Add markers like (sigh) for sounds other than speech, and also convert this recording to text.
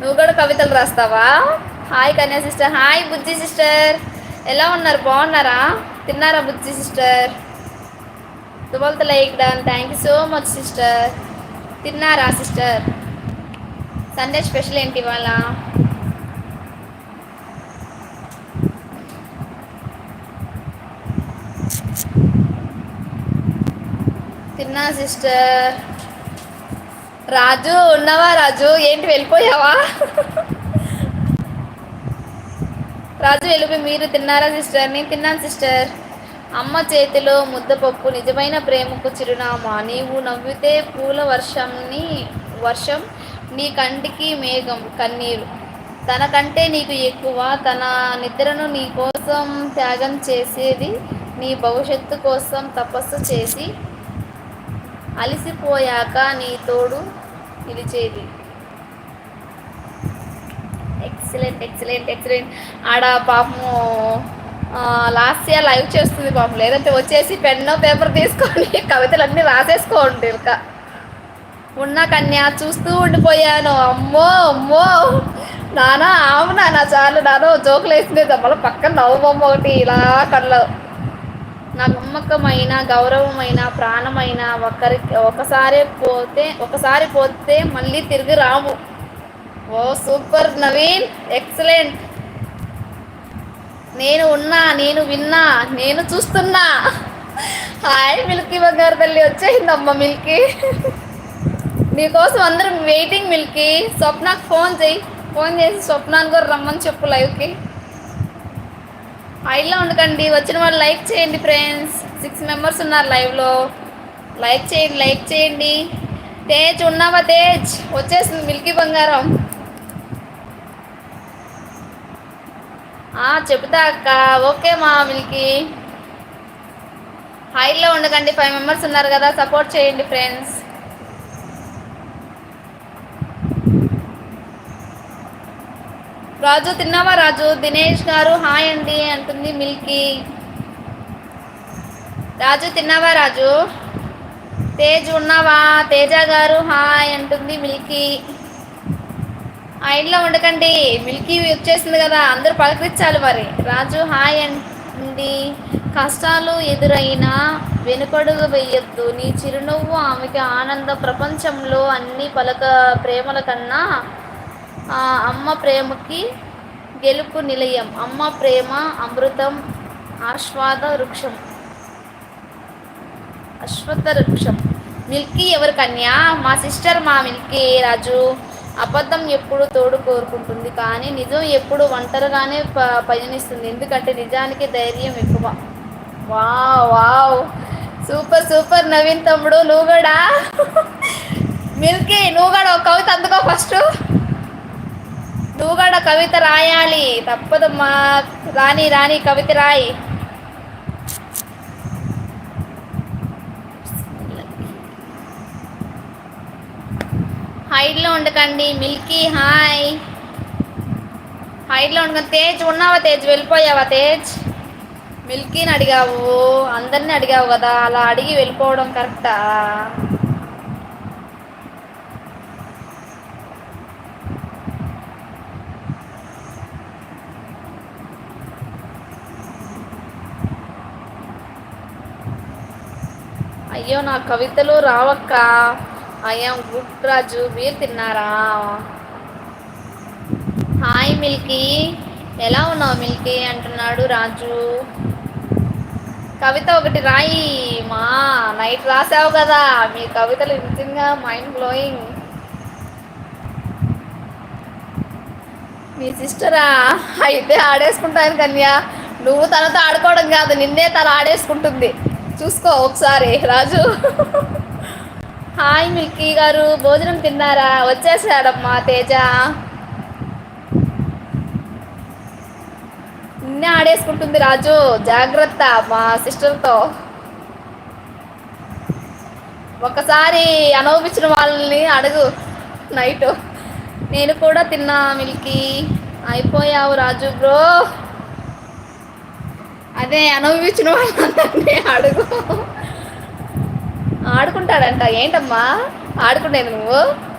నువ్వు కూడా కవితలు రాస్తావా? Hi Kanya sister. Hi Bujji sister. ఎలా ఉన్నారు? బాగున్నారా? తిన్నారా బుజ్జి sister? దుబల్త like done thank you so much sister తిన్నారా సిస్టర్ సండే స్పెషల్ ఏంటి ఇవాళ? తిన్నా సిస్టర్ రాజు ఉన్నావా రాజు? ఏంటి వెళ్ళిపోయావా? రాజు వెళ్ళిపోయి మీరు తిన్నారా సిస్టర్? నేను తిన్నాను సిస్టర్. అమ్మ చేతిలో ముద్దపప్పు నిజమైన ప్రేమకు చిరునామా. నీవు నవ్వితే పూల వర్షంని వర్షం నీ కంటికి మేఘం కన్నీరు. తన కంటే నీకు ఎక్కువ తన నిద్రను నీ కోసం త్యాగం చేసేది నీ భవిష్యత్తు కోసం తపస్సు చేసి అలసిపోయాక నీ తోడు నిలిచేది. ఎక్సలెంట్ ఎక్సలెంట్ ఎక్సలెంట్ ఆడ పాపము లాస్ట్ ఇయర్ లైవ్ చేస్తుంది పాపం. లేదంటే వచ్చేసి పెన్ను పేపర్ తీసుకొని (laughs) కవితలన్నీ రాసేసుకోండి ఇంకా. ఉన్న కన్యా చూస్తూ ఉండిపోయాను. అమ్మో అమ్మో. నానా అవునా నా చాలు నాన్న జోకులు వేసినది మళ్ళీ పక్కన నవ్వు బొమ్మ ఒకటి ఇలా కళ్ళు నా నమ్మకమైన గౌరవమైన ప్రాణమైన ఒకరికి ఒకసారి పోతే ఒకసారి పోతే మళ్ళీ తిరిగి రాము ఓ సూపర్ నవీన్ ఎక్సలెంట్. నేను ఉన్నా నేను విన్నా నేను చూస్తున్నా. హాయ్ మిల్కీ బంగారు తల్లి వచ్చేసిందమ్మ మిల్కీ. నీకోసం అందరం వెయిటింగ్ మిల్కీ. స్వప్నకు ఫోన్ చేయి. ఫోన్ చేసి స్వప్నాన్ని కూడా రమ్మని చెప్పు లైవ్కి. హైలో ఉండకండి. వచ్చిన వాళ్ళు లైక్ చేయండి ఫ్రెండ్స్. సిక్స్ మెంబర్స్ ఉన్నారు లైవ్లో. లైక్ చేయండి లైక్ చేయండి. తేజ్ ఉన్నావా తేజ్? వచ్చేసింది మిల్కీ బంగారం. చెబుతా అక్క. ఓకే మా మిల్కీ. హైలో ఉండకండి. ఫైవ్ మెంబర్స్ ఉన్నారు కదా. సపోర్ట్ చేయండి ఫ్రెండ్స్. రాజు తిన్నావా రాజు? దినేష్ గారు హాయ్ అండి అంటుంది మిల్కీ. రాజు తిన్నావా రాజు? తేజ్ ఉన్నావా? తేజ గారు హాయ్ అంటుంది మిల్కీ. ఆ ఇంట్లో ఉండకండి. మిల్కీ వచ్చేసింది కదా అందరూ పలకరించాలి మరి. రాజు హాయ్ అండి కష్టాలు ఎదురైనా వెనుకడుగు వెయ్యొద్దు నీ చిరునవ్వు ఆమెకి ఆనంద ప్రపంచంలో అన్ని పలక ప్రేమల కన్నా అమ్మ ప్రేమకి గెలుపు నిలయం. అమ్మ ప్రేమ అమృతం ఆస్వాద వృక్షం. అశ్వత వృక్షం. మిల్కీ ఎవరి కన్యా? మా సిస్టర్ మా మిల్కీ. రాజు అబద్ధం ఎప్పుడు తోడు కోరుకుంటుంది కానీ నిజం ఎప్పుడు ఒంటరిగానే ప పయనిస్తుంది. ఎందుకంటే నిజానికి ధైర్యం ఎక్కువ. Wow wow. Super super. Naveen తమ్ముడు నువ్వు కూడా? మిల్కీ నువ్వు కూడా ఒక కవిత అందుకో ఫస్ట్. నువ్వు కూడా కవిత రాయాలి. తప్పదమ్మా. రాని రాని కవిత రాయి. హైట్లో ఉండకండి. Milky hi. హైట్లో ఉండకండి తేజ్ ఉన్నావా తేజ్? వెళ్ళిపోయావా తేజ్? మిల్కీని అడిగావు. అందరిని అడిగావు కదా. అలా అడిగి వెళ్ళిపోవడం కరెక్టా? అయ్యో నా కవితలు రావక్క. అయ్యా గుడ్ రాజు మీరు తిన్నారా? Hi Milky. ఎలా ఉన్నావు మిల్కీ? అంటున్నాడు రాజు. కవిత ఒకటి రాయి. మా నైట్ రాసావు కదా. మీ కవితలు నిజంగా మైండ్ బ్లోయింగ్ మీ సిస్టరా? అయితే ఆడేసుకుంటాను కన్యా. నువ్వు తనతో ఆడుకోవడం కాదు నిన్నే తను ఆడేసుకుంటుంది. చూసుకో ఒకసారి రాజు. హాయ్ మిల్కీ గారు భోజనం తిన్నారా? వచ్చేసాడమ్మా తేజ. నిన్నే ఆడేసుకుంటుంది రాజు జాగ్రత్త మా సిస్టర్తో. ఒకసారి అనుభవించిన వాళ్ళని అడుగు నైట్. నేను కూడా తిన్నా మిల్కీ. అయిపోయావు రాజు బ్రో. అదే అనుభవించిన వాళ్ళందరినీ అడుగు. ఆడుకుంటాడంట. ఏంటమ్మా? ఆడుకుంటేది నువ్వు?